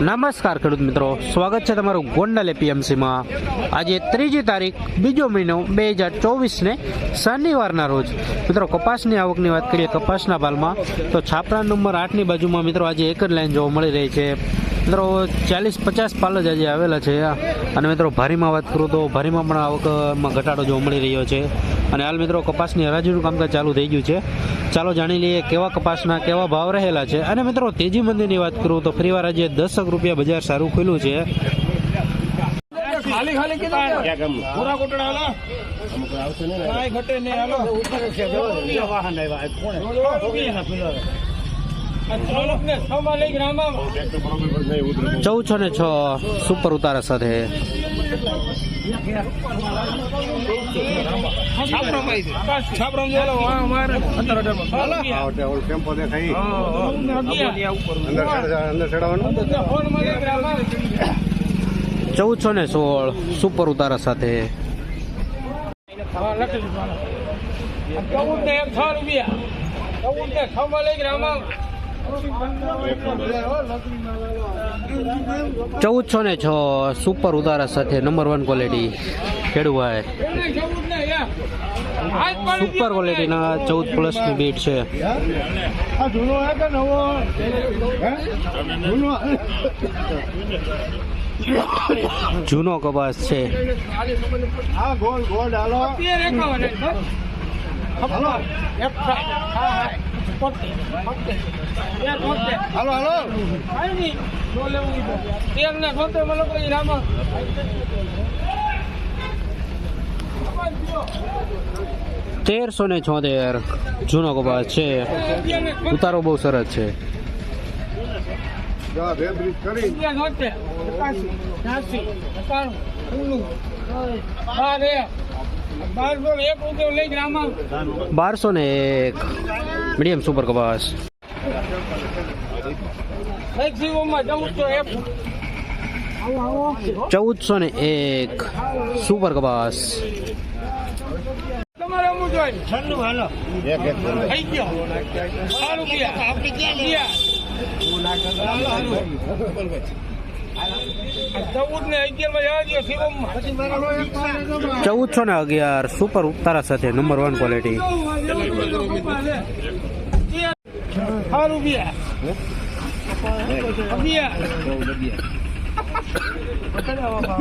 નમસ્કાર ખેડૂત મિત્રો. સ્વાગત છે તમારું ગોંડલ એપીએમસીમાં. આજે ત્રીજી તારીખ, બીજો મહિનો બે હજાર ચોવીસને શનિવારના રોજ. મિત્રો, કપાસની આવકની વાત કરીએ, કપાસના ભાલમાં તો છાપરા નંબર આઠની બાજુમાં મિત્રો આજે એક જ લાઈન જોવા મળી રહી છે. મિત્રો ચાલીસ પચાસ પાલ જ આજે આવેલા છે અને મિત્રો ભારીમાં વાત કરું તો ભારીમાં પણ આવકમાં ઘટાડો જોવા મળી રહ્યો છે. અને હાલ મિત્રો કપાસની હરાજીનું કામકાજ ચાલુ થઈ ગયું છે. ચાલો જાણી લઈએ કેવા કપાસના કેવા ભાવ રહેલા છે. અને મિત્રો તેજી મંદીની વાત કરું તો ફરીવાર આજે દસક રૂપિયા બજાર સારું ખુલ્યું છે. ખાલી ખાલી કીધું પૂરા કોટડા હાલો. ઘટે નહીં હાલો. ચૌદસો ને છ સુપર ઉતારા સાથે. છે. ચૌદસો ને સોળ સુપર ઉતારા સાથે. ચૌદ ને છ રૂપિયા. ચૌદ ને છમાં લઈ ગ્રામમાં ચૌદસો ને છ સુપર ઉતારા સાથે નંબર વન ક્વોલિટી ખેડવાય ચૌદ સુપર ક્વોલિટીના ચૌદ પ્લસની બીટ છે. જૂનો હે કે નવો જૂનો જૂનો કપાસ છે ગોળ ગોળ હાલો. હાલો હાલો તેર ને રામા તેરસો ને છોતેર. જૂનો કપાસ છે. ઉતારો બહુ સરસ છે. બારસો ને એક. મીડિયમ સુપર કપાસ ચૌદસો ને એક સુપર કપાસ તમારે અમુક જોઈએ ઠંડુ હાલો થઈ ગયો સારું ગયા આપડી ક્યાં ચૌદ ને અગિયારમાં જવા દો શિવમમાં ચૌદસો ને અગિયાર સુપર ઉતારા સાથે નંબર વન ક્વોલિટી સારું ગયા અગિયાર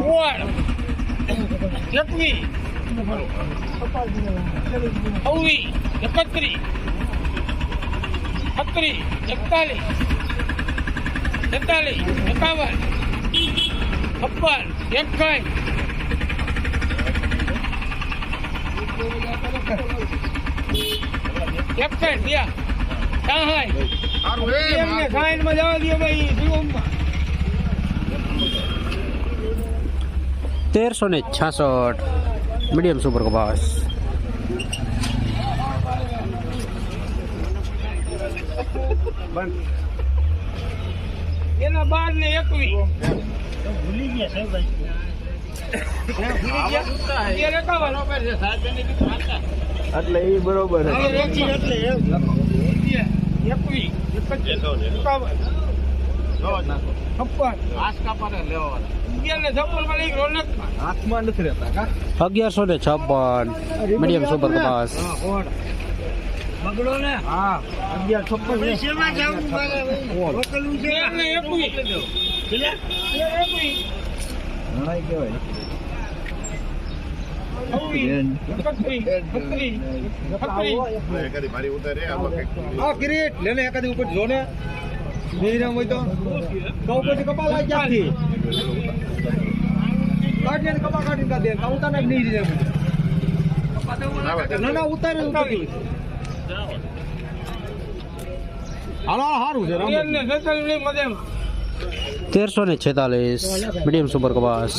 ઓળ એકવી અવી એક કઈ. છપ્પન એકાઈ એકસાઠ ત્યાં સાહાય જવા દો ભાઈ શિવમમાં તેરસો ને છાસઠ મીડિયમ સુપર કપાસ. એના બાર ને એકવી ભૂલી ગયા સાહેબ એટલે એ બરોબર અગિયારસો ને છપ્પન. મીડિયમ સુપર કપાસ. બગડો ને? હા અગિયાર છપ્પન ને. એકવી તેર એકવી ઘણાય કહેવાય ઉપર જો ને. બેરામ હોય તો. કઉ પછી કપા લાગ ક્યાંથી? કાઢીને કપા કાઢીને કાઢી દે. કાં નહીં રહે ના ના ઉતારે ઉતારી હાલો સારું છે તેરસો ને છેતાલીસ મીડિયમ સુપર કપાસ.